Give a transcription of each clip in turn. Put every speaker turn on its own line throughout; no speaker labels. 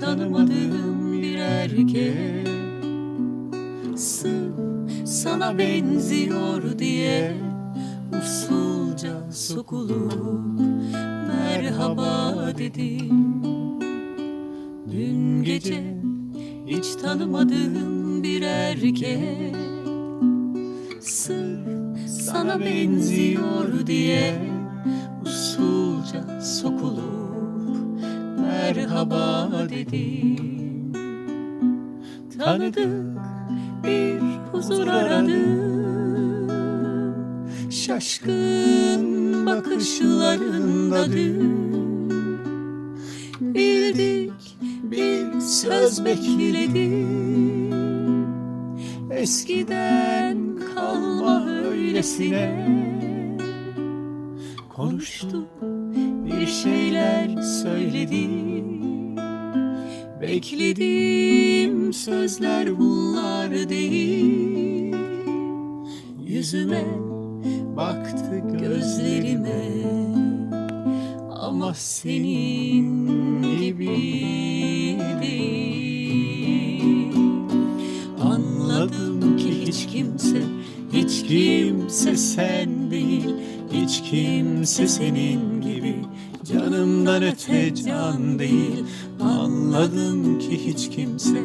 tanımadığım bir erkek Sırf sana benziyor diye Usulca sokulup merhaba dedim. Dün gece hiç tanımadığım bir erkek Sırf sana benziyor diye merhaba dedim Tanıdık bir huzur aradım Şaşkın bakışlarında dün Bildik bir söz bekledim Eskiden kalma öylesine. Konuştuk bir şeyler söyledik Beklediğim sözler bunlar değil. Yüzüme baktı gözlerime. Ama senin gibi değil. Anladım ki hiç kimse, hiç kimse sen değil. Hiç kimse senin gibi canımdan öte can değil. Anladım ki hiç kimse,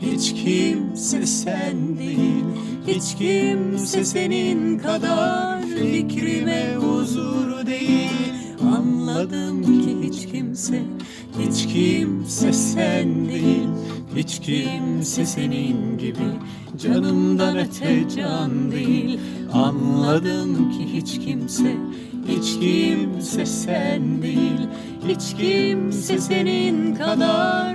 hiç kimse sen değil. Hiç kimse senin kadar fikrime huzur değil. Anladım ki hiç kimse, hiç kimse sen değil. Hiç kimse senin gibi canımdan öte can değil. Anladım ki hiç kimse, hiç kimse sen değil Hiç kimse senin kadar